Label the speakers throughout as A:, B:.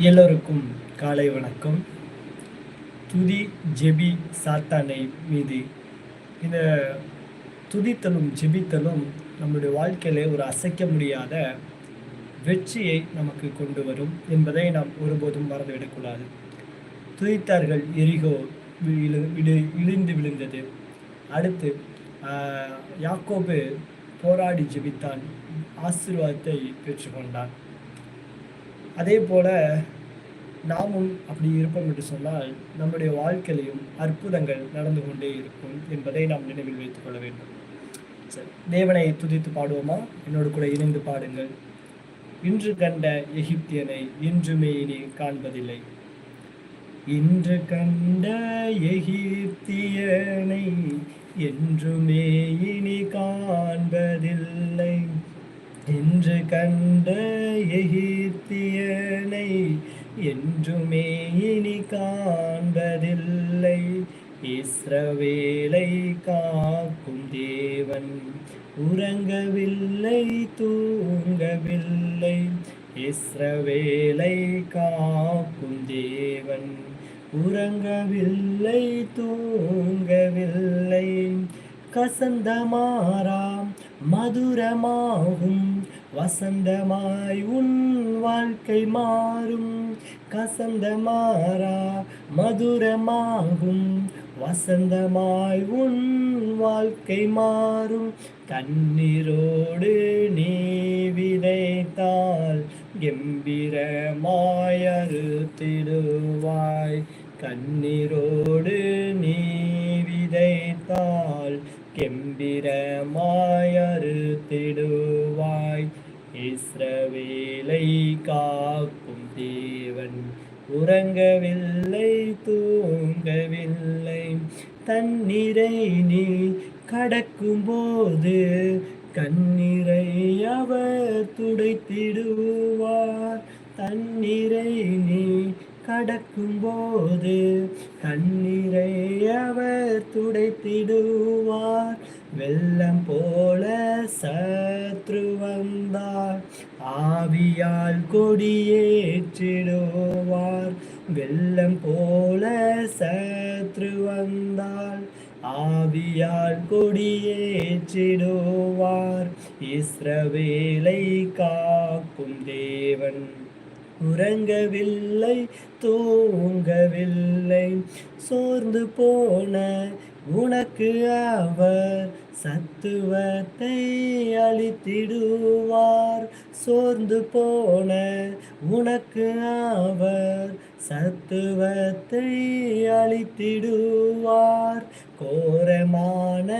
A: எல்லோருக்கும் காலை வணக்கம். துதி ஜெபி சாத்தானை மீது. இந்த துதித்தலும் ஜெபித்தலும் நம்முடைய வாழ்க்கையிலே ஒரு அசைக்க முடியாத வெற்றியை நமக்கு கொண்டு வரும் என்பதை நாம் ஒருபோதும் மறந்துவிடக்கூடாது. துதித்தார்கள் எரிகோ விழு விழு இழிந்து விழுந்தது. அடுத்து ஆஹ், யாக்கோபு போராடி ஜெபித்தான் ஆசீர்வாதத்தை பெற்றுக்கொண்டான். அதே போல நாமும் அப்படி இருப்போம் என்று சொன்னால் நம்முடைய வாழ்க்கையிலும் அற்புதங்கள் நடந்து கொண்டே இருக்கும் என்பதை நாம் நினைவில் வைத்துக் கொள்ள வேண்டும். சரி தேவனை துதித்து பாடுவோமா? என்னோடு கூட இணைந்து பாடுங்கள். இன்று கண்ட எகிப்தியனை இன்றுமே இனி காண்பதில்லை. இன்று கண்ட எகிப்தியனை என்றுமே இனி காண்பதில்லை. இன்று கண்ட எகிப்தியனை என்றுமே இனி காண்பதில்லை. இஸ்ரவேலை காக்கும் தேவன் உறங்கவில்லை தூங்கவில்லை. இஸ்ரவேலை காக்கும் தேவன் உறங்கவில்லை தூங்கவில்லை. கசந்தமாறாம் மதுரமாகும் வசந்தமாய் உன் வாழ்க்கை மாறும். கசந்த மாறா மதுரமாகும். வசந்தமாய் உன் வாழ்க்கை மாறும். தண்ணீரோடு நீ விதைத்தால் கம்பீரமாய் அறுத்திடுவாய். கண்ணீரோடு நீ விதைத்தால் கெம்பிரமாய் அறுத்திடுவாய். இஸ்ரவேலை காக்கும் தேவன் உறங்கவில்லை தூங்கவில்லை. தண்ணீரை நீ கடக்கும்போது கண்ணீரை அவர் துடைத்திடுவார். தண்ணீரை நீ கடக்கும்போது கண்ணீரை அவர் துடைத்திடுவார். வெள்ளம் போல சத்ரு வந்தார். ஆவியால் கொடியேற்றிடுவார். வெள்ளம் போல சத்ரு வந்தால் ஆவியால் கொடியேற்றிடுவார். இஸ்ரவேலை காக்கும் தேவன். உறங்கவில்லை தூங்கவில்லை. சோர்ந்து போன உனக்கு அவர் சத்துவத்தை அழித்திடுவார். சோர்ந்து போன உனக்கு அவர் சத்துவத்தை அழித்திடுவார். கோரமான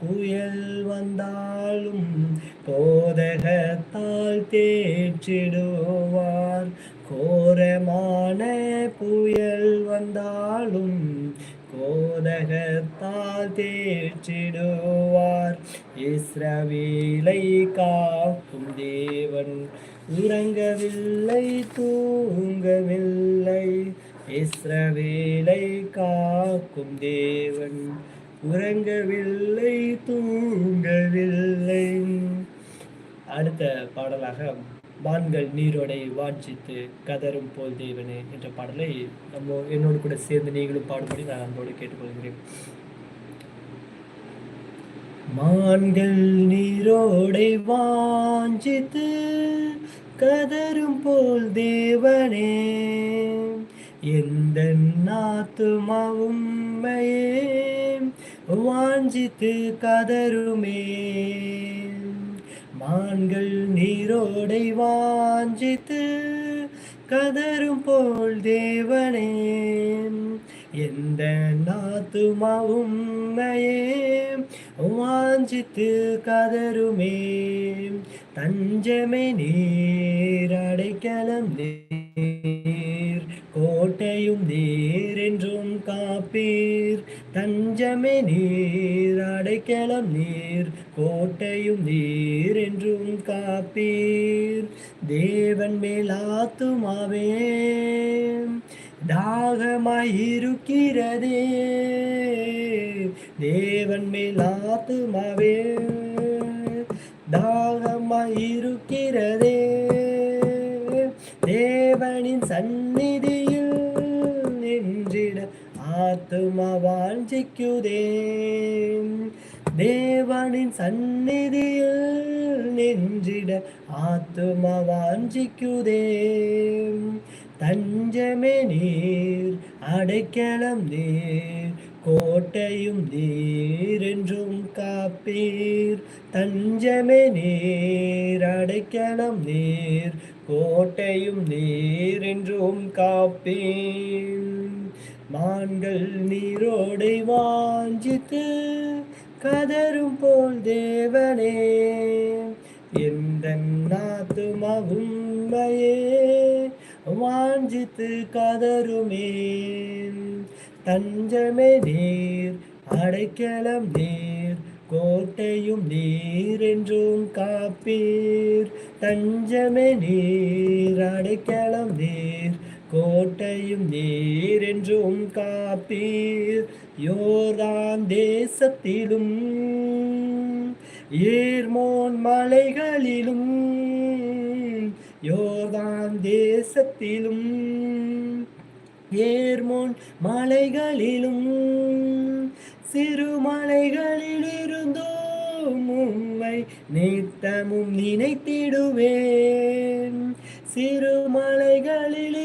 A: புயல் வந்தாலும் போதகத்தால் தேற்றிடுவார். கோரமான புயல் வந்தாலும் போதகத்தால் தேற்றிடுவார். இஸ்ரவேலை காக்கும் தேவன் உறங்கவில்லை தூங்கவில்லை. இஸ்ரவேலை காக்கும் தேவன் உறங்கவில்லை தூங்கவில்லை. அடுத்த பாடலாக வான்கள் நீரோடை வாஞ்சித்து கதரும் போல் தேவனே என்ற பாடலை நம்ம என்னோடு கூட சேர்ந்து நீங்களும் பாடும்படி நான் அன்போடு கேட்டுக்கொள்கிறேன். மான்கள் நீரோடை வாஞ்சித்து கதரும் போல் தேவனே எந்த நாத்துமாவும் வாஞ்சித்து கதருமே மான்கள் நீரோடை வாஞ்சித்து கதரும் போல் தேவனே. எந்த நாத்துமாவும் வாஞ்சித்து கதருமே தஞ்சமே நீர் அடைக்கலம் நீர் கோட்டையும் நீர் என்றும் காப்பீர். தஞ்சமே நீர் அடைக்கலம் நீர் கோட்டையும் நீர் என்றும் காப்பீர். தேவன் மேலாத்துமாவே தாகமாயிருக்கிறதே தேவன் மேலாத்துமாவே தாகம் தாகமாயிருக்கிறதே தேவனின் சந்நிதியில் நின்றிட ஆத்துமா வாஞ்சிக்குதே. தேவனின் சந்நிதியில் நின்றிட ஆத்துமா வாஞ்சிக்குதே. தஞ்சமே நீர் அடைக்கலம் நீர் கோட்டையும் நீர் என்றும் காப்பீர். தஞ்சமே நீர் அடைக்கலம் நீர் கோட்டையும் நீர் என்றும் காப்பீர். மான்கள் நீரோடை வாஞ்சித்து கதரும் போல் தேவனே எந்த நாத்துமாவும்மையே வாஞ்சித்து கதருமே. தஞ்சமே நீர் அடைக்கலம் நீர் கோட்டையும் நீர் என்றும் காப்பீர். தஞ்சமே நீர் அடைக்கலம் நீர் கோட்டையும் நீர் என்றும் காப்பீர். யோர்தான் தேசத்திலும் ஏர்மோன் மலைகளிலும் யோர்தான் தேசத்திலும் ஏர்மோன் மலைகளிலும் சிறு இருந்தோம் உம்மை நித்தமும் நினைத்திடுவேன். சிறு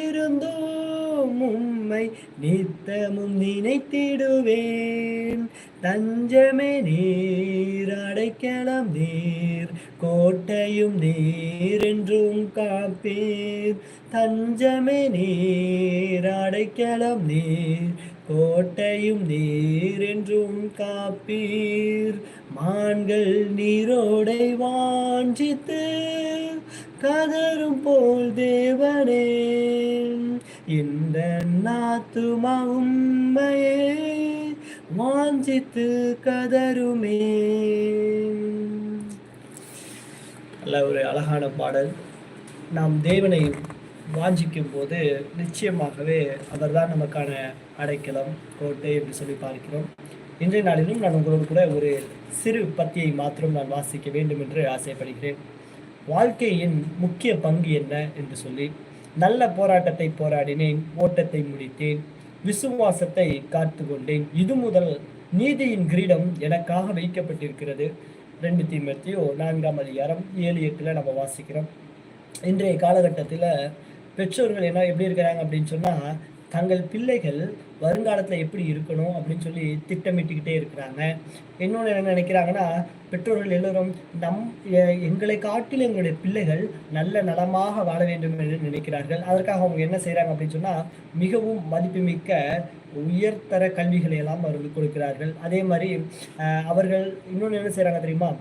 A: இருந்தோம் உம்மை நித்தமும் நினைத்திடுவேன். தஞ்சமே நீர் அடைக்கலம் நீர் கோட்டையும் நீர் என்றும் காப்பீர். தஞ்சமே நீர் அடைக்கலம் நீர் கோட்டையும் நீர் என்றும் காப்பீர். மான்கள் நீரோடை வாஞ்சித்து கதரும் போல் தேவனே. இந்த நாத்துமா உம்மையே வாஞ்சித்து கதருமே. நல்ல ஒரு அழகான பாடல். நாம் தேவனை வாஞ்சிக்கும் போது நிச்சயமாகவே அவர்தான் நமக்கான அடைக்கலம் கோட்டை என்று சொல்லி பார்க்கிறோம். இன்றைய நாளிலும் நான் உங்களோடு கூட ஒரு சிறு பத்தியை மாத்திரம் நான் வாசிக்க வேண்டும் என்று ஆசைப்படுகிறேன். வாழ்க்கையின் முக்கிய பங்கு என்ன? என்று சொல்லி நல்ல போராட்டத்தை போராடினேன் ஓட்டத்தை முடித்தேன். விசுவாசத்தை காத்து கொண்டேன் இது முதல் நீதியின் கிரீடம் எனக்காக வைக்கப்பட்டிருக்கிறது. ரெண்டு தீமத்தியோ நான்காம் அதிகாரம் ஏழு எட்டில் நம்ம வாசிக்கிறோம். இன்றைய காலகட்டத்தில் பெற்றோர்கள் என்ன எப்படி இருக்கிறாங்க அப்படின்னு சொன்னால் தங்கள் பிள்ளைகள் வருங்காலத்தில் எப்படி இருக்கணும் அப்படின்னு சொல்லி திட்டமிட்டுக்கிட்டே இருக்கிறாங்க. இன்னொன்று என்ன நினைக்கிறாங்கன்னா பெற்றோர்கள் எல்லோரும் நம் எங்களை காட்டிலும் எங்களுடைய பிள்ளைகள் நல்ல நலமாக வாழ வேண்டும் என்று நினைக்கிறார்கள். அதற்காக அவங்க என்ன செய்கிறாங்க அப்படின்னு சொன்னால் மிகவும் மதிப்புமிக்க உயர்தர கல்விகளை எல்லாம் அவர்கள் கொடுக்கிறார்கள். அதே மாதிரி அவர்கள் இன்னொன்று என்ன செய்கிறாங்க தெரியுமா?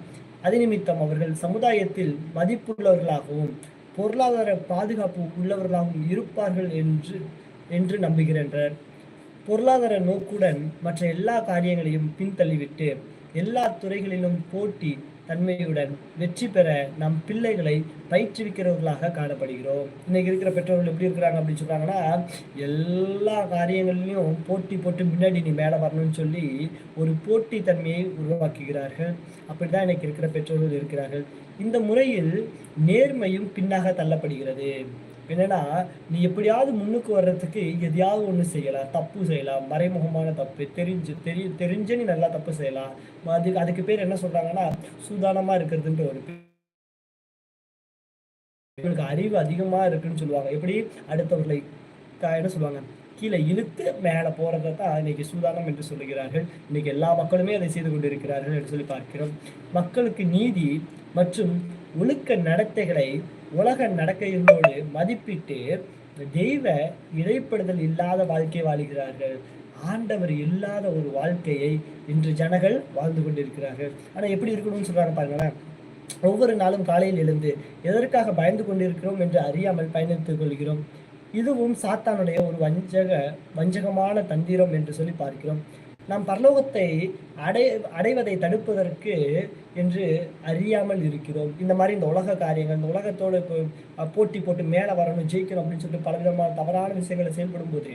A: அது நிமித்தம் அவர்கள் சமுதாயத்தில் மதிப்புள்ளவர்களாகவும் பொருளாதார பாதுகாப்பு உள்ளவர்களாகவும் இருப்பார்கள் என்று என்று நம்புகின்றனர். பொருளாதார நோக்குடன் மற்ற எல்லா காரியங்களையும் பின்தள்ளிவிட்டு எல்லா துறைகளிலும் போட்டி தன்மையுடன் வெற்றி பெற நம் பிள்ளைகளை பயிற்றுவிக்கிறவர்களாக காணப்படுகிறோம். இன்னைக்கு இருக்கிற பெற்றோர்கள் எப்படி இருக்கிறாங்க அப்படின்னு சொல்றாங்கன்னா எல்லா காரியங்களிலும் போட்டி போட்டு முன்னாடி நீ மேலே வரணும்னு சொல்லி ஒரு போட்டி தன்மையை உருவாக்குகிறார்கள். அப்படிதான் இன்னைக்கு இருக்கிற பெற்றோர்கள் இருக்கிறார்கள். இந்த முறையில் நேர்மையும் பின்னாக தள்ளப்படுகிறது. என்னன்னா நீ எப்படியாவது முன்னுக்கு வர்றதுக்கு எதையாவது ஒன்று செய்யலாம். தப்பு செய்யலாம். மறைமுகமான தப்பு. தெரிஞ்சு தெரி தெரிஞ்சு நீ நல்லா தப்பு செய்யலாம். அதுக்கு அதுக்கு பேர் என்ன சொல்றாங்கன்னா சூதானமா இருக்கிறதுன்ற ஒரு இவனுக்கு அறிவு அதிகமா இருக்குன்னு சொல்லுவாங்க. எப்படி? அடுத்தவர்களை என்ன சொல்லுவாங்க? கீழே இழுத்து மேலே போறதை தான் இன்னைக்கு சூதானம் என்று சொல்லுகிறார்கள். இன்னைக்கு எல்லா மக்களுமே அதை செய்து கொண்டிருக்கிறார்கள் என்று சொல்லி பார்க்கிறோம். மக்களுக்கு நீதி மற்றும் ஒழுக்க நடத்தைகளை உலக நடக்கைகளோடு மதிப்பிட்டு தெய்வ இடைப்படுதல் இல்லாத வாழ்க்கை வாழுகிறார்கள். ஆண்டவர் இல்லாத ஒரு வாழ்க்கையை இன்று ஜனங்கள் வாழ்ந்து கொண்டிருக்கிறார்கள். ஆனால் எப்படி இருக்கணும்னு சொல்றாங்க பாருங்களேன். ஒவ்வொரு நாளும் காலையில் எழுந்து எதற்காக பயந்து கொண்டிருக்கிறோம் என்று அறியாமல் பயணித்துக் கொள்கிறோம். இதுவும் சாத்தானுடைய ஒரு வஞ்சக வஞ்சகமான தந்திரம் என்று சொல்லி பார்க்கிறோம். நாம் பரலோகத்தை அடை அடைவதை தடுப்பதற்கு என்று அறியாமல் இருக்கிறோம். இந்த மாதிரி இந்த உலக காரியங்கள் இந்த உலகத்தோடு போட்டி போட்டு மேலே வரணும் ஜெயிக்கணும் அப்படின்னு சொல்லிட்டு பலவிதமான தவறான விஷயங்களை செயல்படும் போது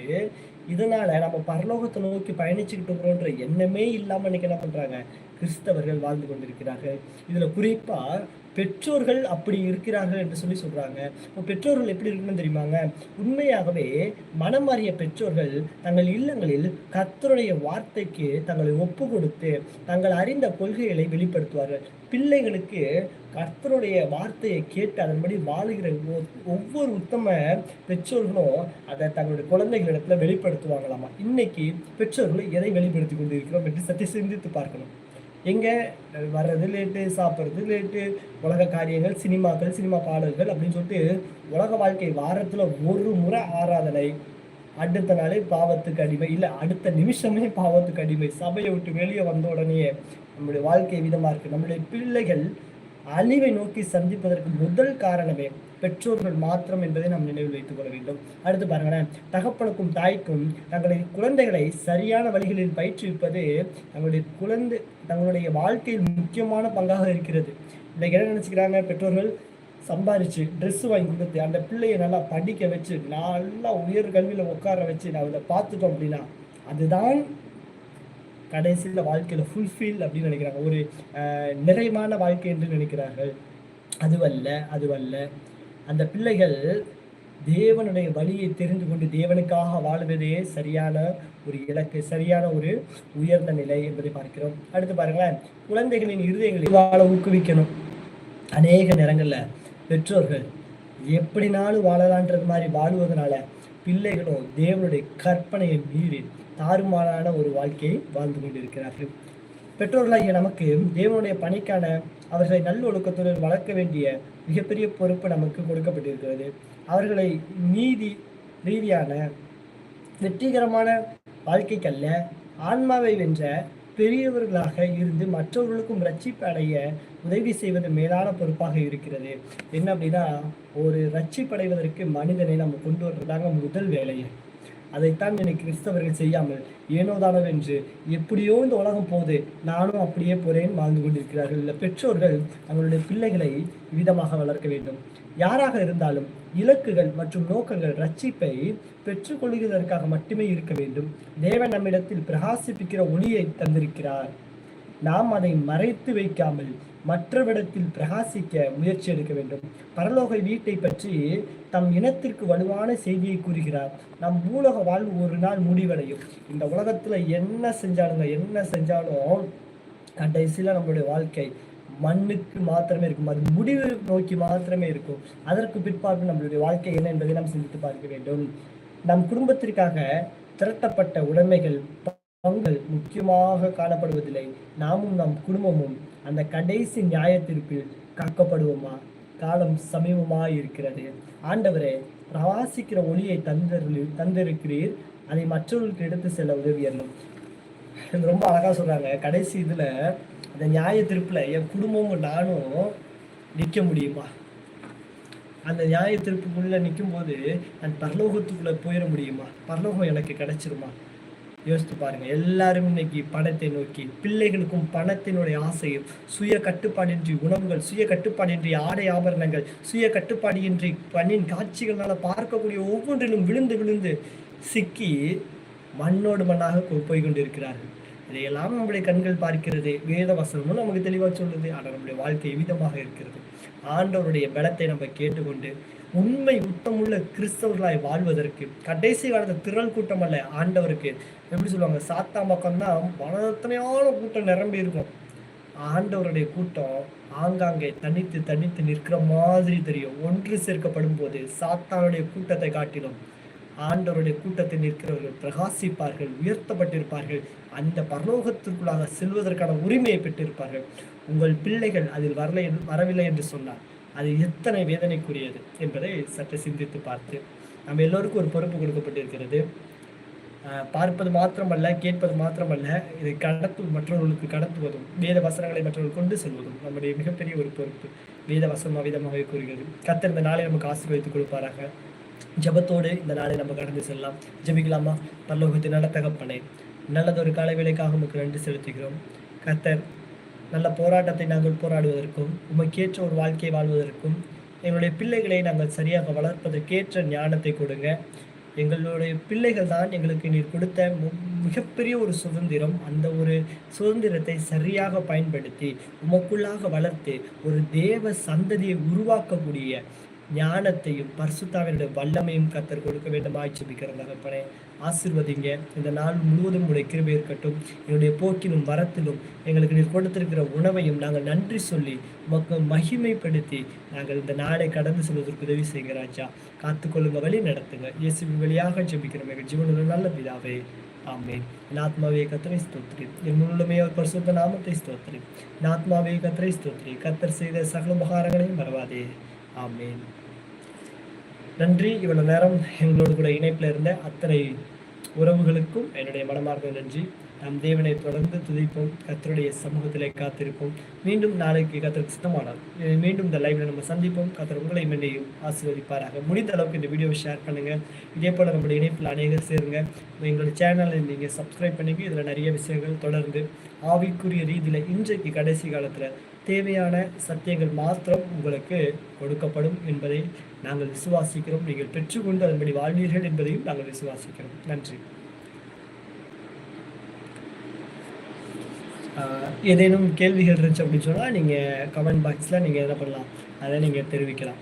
A: இதனால நம்ம பரலோகத்தை நோக்கி பயணிச்சுக்கிட்டு இருக்கிறோன்ற எண்ணமே இல்லாமல் இன்னைக்கு என்ன பண்றாங்க? கிறிஸ்தவர்கள் வாழ்ந்து கொண்டிருக்கிறார்கள். இதுல குறிப்பா பெற்றோர்கள் அப்படி இருக்கிறார்கள் என்று சொல்லி சொல்கிறாங்க இப்போ பெற்றோர்கள் எப்படி இருக்குன்னு தெரியுமாங்க? உண்மையாகவே மனம் மாறிய பெற்றோர்கள் தங்கள் இல்லங்களில் கர்த்தருடைய வார்த்தைக்கு தங்களை ஒப்பு கொடுத்து தங்கள் அறிந்த கொள்கைகளை வெளிப்படுத்துவார்கள். பிள்ளைகளுக்கு கர்த்தருடைய வார்த்தையை கேட்டு அதன்படி வாழுகிற ஒவ்வொரு உத்தம பெற்றோர்களும் அதை தங்களுடைய குழந்தைகளிடத்துல வெளிப்படுத்துவாங்களாமா? இன்னைக்கு பெற்றோர்கள் எதை வெளிப்படுத்தி கொண்டிருக்கிறோம் என்று சற்று சிந்தித்து பார்க்கணும். எங்கே? வர்றது லேட்டு சாப்பிட்றது லேட்டு உலக காரியங்கள் சினிமாக்கள் சினிமா பாடல்கள் அப்படின்னு சொல்லிட்டு உலக வாழ்க்கை வாரத்தில் ஒரு முறை ஆராதனை. அடுத்த நாளே பாவத்துக்கு அடிமை. இல்லை அடுத்த நிமிஷமே பாவத்துக்கு அடிமை. சபையை விட்டு வெளியே வந்த உடனே நம்முடைய வாழ்க்கை விதமாக இருக்குது நம்முடைய பிள்ளைகள் அழிவை நோக்கி சந்திப்பதற்கு முதல் காரணமே பெற்றோர்கள் மாத்திரம் என்பதை நாம் நினைவில் வைத்துக் கொள்ள வேண்டும். அடுத்து பாருங்களேன். தகப்பனுக்கும் தாய்க்கும் தங்களுடைய குழந்தைகளை சரியான வழிகளில் பயிற்றுவிப்பது தங்களுடைய குழந்தை தங்களுடைய வாழ்க்கையில் முக்கியமான பங்காக இருக்கிறது. இன்னைக்கு என்ன நினைச்சுக்கிறாங்க பெற்றோர்கள்? சம்பாரிச்சு ட்ரெஸ் வாங்கி கொடுத்து அந்த பிள்ளையை நல்லா படிக்க வச்சு நல்லா உயர் கல்வியில் உட்கார வச்சு நான் அதை பார்த்துட்டோம் அப்படின்னா அதுதான் கடைசியில் வாழ்க்கையில் ஃபுல்ஃபில் அப்படின்னு நினைக்கிறாங்க. ஒரு நிறைவான வாழ்க்கை என்று நினைக்கிறார்கள். அதுவல்ல அதுவல்ல. அந்த பிள்ளைகள் தேவனுடைய வழியை தெரிந்து கொண்டு தேவனுக்காக வாழ்வதே சரியான ஒரு இலக்கு சரியான ஒரு உயர்ந்த நிலை என்பதை பார்க்கிறோம். அடுத்து பாருங்களேன். குழந்தைகளின் இருதயங்களை வாழ ஊக்குவிக்கணும். அநேக நேரங்களில் பெற்றோர்கள் எப்படினாலும் வாழலான்றது மாதிரி வாழுவதனால பிள்ளைகளும் தேவனுடைய கற்பனையை மீறி தாறுமாறான ஒரு வாழ்க்கையை வாழ்ந்து கொண்டிருக்கிறார்கள். பெற்றோர்களாகிய நமக்கு தேவனுடைய பணிக்கான அவர்களை நல்லொழுக்கத்துடன் வளர்க்க வேண்டிய மிகப்பெரிய பொறுப்பு நமக்கு கொடுக்கப்பட்டிருக்கிறது. அவர்களை நீதி ரீதியான வெற்றிகரமான வாழ்க்கைக்கல்ல ஆன்மாவை வென்ற பெரியவர்களாக இருந்து மற்றவர்களுக்கும் ரட்சிப்பு அடைய உதவி செய்வது மேலான பொறுப்பாக இருக்கிறது. என்ன அப்படின்னா ஒரு ரட்சிப்படைவதற்கு மனிதனை நம்ம கொண்டு வர்றதாங்க முதல் வேலையை. அதைத்தான் என்னை கிறிஸ்தவர்கள் செய்யாமல் ஏனோதானோ என்று எப்படியோ இந்த உலகம் போது நானும் அப்படியே போறேன் வாழ்ந்து கொண்டிருக்கிறார்கள். இல்லை பெற்றோர்கள் அவங்களுடைய பிள்ளைகளை விதமாக வளர்க்க வேண்டும். யாராக இருந்தாலும் இலக்குகள் மற்றும் நோக்கங்கள் ரட்சிப்பை பெற்றுக்கொள்கிறதற்காக மட்டுமே இருக்க வேண்டும். தேவன் நம்மிடத்தில் பிரகாசிப்பிக்கிற ஒளியை தந்திருக்கிறார். நாம் அதை மறைத்து வைக்காமல் மற்றவிடத்தில் பிரகாசிக்க முயற்சி எடுக்க வேண்டும். பரலோக வீட்டை பற்றி தம் இனத்திற்கு வலுவான செய்தியை கூறுகிறார். நம் பூலோக வாழ்வு ஒரு நாள் முடிவடையும். இந்த உலகத்துல என்ன செஞ்சாலுங்க என்ன செஞ்சாலும் கடைசியில நம்மளுடைய வாழ்க்கை மண்ணுக்கு மாத்திரமே இருக்கும். அது முடிவு நோக்கி மாத்திரமே இருக்கும். அதற்கு பிற்பாடு நம்மளுடைய வாழ்க்கை என்ன என்பதை நாம் சிந்தித்து பார்க்க வேண்டும். நம் குடும்பத்திற்காக திரட்டப்பட்ட உடைமைகள் பங்கள் முக்கியமாக காணப்படுவதில்லை. நாமும் நம் குடும்பமும் அந்த கடைசி நியாயத்திற்கு காக்கப்படுவோமா காலம் சமீபமாக இருக்கிறது ஆண்டவரே பிரவாசிக்கிற ஒளியை தந்தரு தந்திருக்கிறீர். அதை மற்றவர்களுக்கு எடுத்து செல்ல உதவி ரொம்ப அழகா சொல்றாங்க. கடைசி இதுல அந்த நியாய தீர்ப்புல என் குடும்பமும் நானும் நிற்க முடியுமா? அந்த நியாய தீர்ப்புக்குள்ள நிற்கும் போது நான் பரலோகத்துக்குள்ளே போயிட முடியுமா? பரலோகம் எனக்கு கிடைச்சிருமா? யோசித்து பாருங்க எல்லாரும் இன்னைக்கு பணத்தை நோக்கி பிள்ளைகளுக்கும் பணத்தினுடைய ஆசையும் சுய கட்டுப்பாடின்றி உணவுகள் சுய கட்டுப்பாடின்றி ஆடை ஆபரணங்கள் சுய கட்டுப்பாடின்றி பண்ணின் காட்சிகளால பார்க்கக்கூடிய ஒவ்வொன்றிலும் விழுந்து விழுந்து சிக்கி மண்ணோடு மண்ணாக போய் கொண்டிருக்கிறார்கள் இதையெல்லாம் நம்முடைய கண்கள் பார்க்கிறது. வேத வசனமும் நமக்கு தெளிவாக சொல்லுது. ஆனால் நம்முடைய வாழ்க்கை விதமாக இருக்கிறது? ஆண்டவருடைய பலத்தை நம்ம கேட்டுக்கொண்டு உண்மை உத்தமுள்ள கிறிஸ்தவர்களாய் வாழ்வதற்கு கடைசி காலத்து திரள் கூட்டம் அல்ல ஆண்டவருக்கு. எப்படி சொல்லுவாங்க? சாத்தா பக்கம்னா பலத்தனையான கூட்டம் நிரம்பி இருக்கும். ஆண்டவருடைய கூட்டம் ஆங்காங்கே தனித்து தனித்து நிற்கிற மாதிரி தெரியும். ஒன்று சேர்க்கப்படும் போது சாத்தானுடைய கூட்டத்தை காட்டிலும் ஆண்டவருடைய கூட்டத்தில் நிற்கிறவர்கள் பிரகாசிப்பார்கள் உயர்த்தப்பட்டிருப்பார்கள் அந்த பரலோகத்திற்குள்ளாக செல்வதற்கான உரிமையை பெற்றிருப்பார்கள். உங்கள் பிள்ளைகள் அதில் வரலை வரவில்லை என்று சொன்னார். அது எத்தனை வேதனைக்குரியது என்பதை சற்று சிந்தித்து பார்த்து நம்ம எல்லோருக்கும் ஒரு பொறுப்பு கொடுக்கப்பட்டிருக்கிறது. பார்ப்பது மாத்திரமல்ல கேட்பது மாத்திரமல்ல இதை கடத்து மற்றவர்களுக்கு கடத்துவதும் வேத வசனங்களை மற்றவர்கள் கொண்டு செல்வதும் நம்முடைய மிகப்பெரிய ஒரு பொறுப்பு. வேத வசனம் அவிதமாகவே கூறுகிறது. கத்தர் இந்த நாளை நமக்கு ஆசீர்வதித்து கொடுப்பாராக. ஜெபத்தோடு இந்த நாளை நம்ம கடந்து செல்லலாம். ஜபிக்கலாமா? பரலோகத்தின் நல்ல தகப்பனே நல்லதொரு காலை வேலைக்காக நமக்கு நன்றி செலுத்துகிறோம். கத்தர் நல்ல போராட்டத்தை நாங்கள் போராடுவதற்கும் உமக்கேற்ற ஒரு வாழ்க்கையை வாழ்வதற்கும் எங்களுடைய பிள்ளைகளை நாங்கள் சரியாக வளர்ப்பதற்கேற்ற ஞானத்தை கொடுங்க. எங்களுடைய பிள்ளைகள் தான் எங்களுக்கு நீர் கொடுத்த மு- மிகப்பெரிய ஒரு சுதந்திரம். அந்த ஒரு சுதந்திரத்தை சரியாக பயன்படுத்தி உமக்குள்ளாக வளர்த்து ஒரு தேவ சந்ததியை உருவாக்கக்கூடிய ஞானத்தையும் பரிசுத்தாவினுடைய வல்லமையும் கத்தர் கொடுக்க வேண்டுமாய் ஜெபிக்கிறேன் தகப்பனே. ஆசிர்வதிங்க. இந்த நாள் முழுவதும் உடைய கிருபை இருக்கட்டும். என்னுடைய போக்கிலும் வரத்திலும் எங்களுக்கு நீர் கொடுத்திருக்கிற உணவையும் நாங்கள் நன்றி சொல்லி உமக்கு மகிமைப்படுத்தி நாங்கள் இந்த நாளை கடந்து செல்வதற்கு உதவி செய்கிற ராஜா. காத்துக்கொள்ளுங்க வழி நடத்துங்க. இயேசுவின் வழியாக ஜபிக்கிறோம். எங்கள் ஜீவனுள்ள நல்ல பிதாவே. ஆமேன். என் ஆத்மாவே கத்தரை ஸ்தோத்ரி என் முழுமே அவர் பரிசுத்த நாமத்தை ஸ்தோத்ரி என் ஆத்மாவே கத்தரை ஸ்தோத்ரி கத்தர் செய்த சகல உபகாரங்களையும் மறவாதே. ஆமேன். நன்றி. இவ்வளவு நேரம் எங்களோடு கூட இணைப்பில் இருந்த அத்தனை உறவுகளுக்கும் என்னுடைய மனமார்ந்த நன்றி. நம் தேவனை தொடர்ந்து துதிப்போம். கத்தருடைய சமூகத்திலே காத்திருப்போம். மீண்டும் நாளைக்கு கத்தருக்கு சித்தமானால் மீண்டும் இந்த லைவ்ல நம்ம சந்திப்போம். கத்தர் உங்களை என்னையும் ஆசீர்வதிப்பாராக. முடிந்த அளவுக்கு இந்த வீடியோவை ஷேர் பண்ணுங்க. இதே போல நம்முடைய இணைப்பில் அநேகர் சேருங்க. எங்களோட சேனலை நீங்கள் சப்ஸ்கிரைப் பண்ணுங்க இதில் நிறைய விஷயங்கள் தொடர்ந்து ஆவிக்குரிய ரீதியில் இன்றைக்கு கடைசி காலத்தில் தேவையான சத்தியங்கள் மாத்திரம் உங்களுக்கு கொடுக்கப்படும் என்பதை நாங்கள் விசுவாசிக்கிறோம். நீங்கள் பெற்றுக்கொண்டு அதன்படி வாழ்வீர்கள் என்பதையும் நாங்கள் விசுவாசிக்கிறோம். நன்றி. ஏதேனும் கேள்விகள் இருந்துச்சு அப்படின்னு சொன்னால் நீங்கள் கமெண்ட் பாக்ஸில் நீங்கள் என்ன பண்ணலாம்? அதை நீங்கள் தெரிவிக்கலாம்.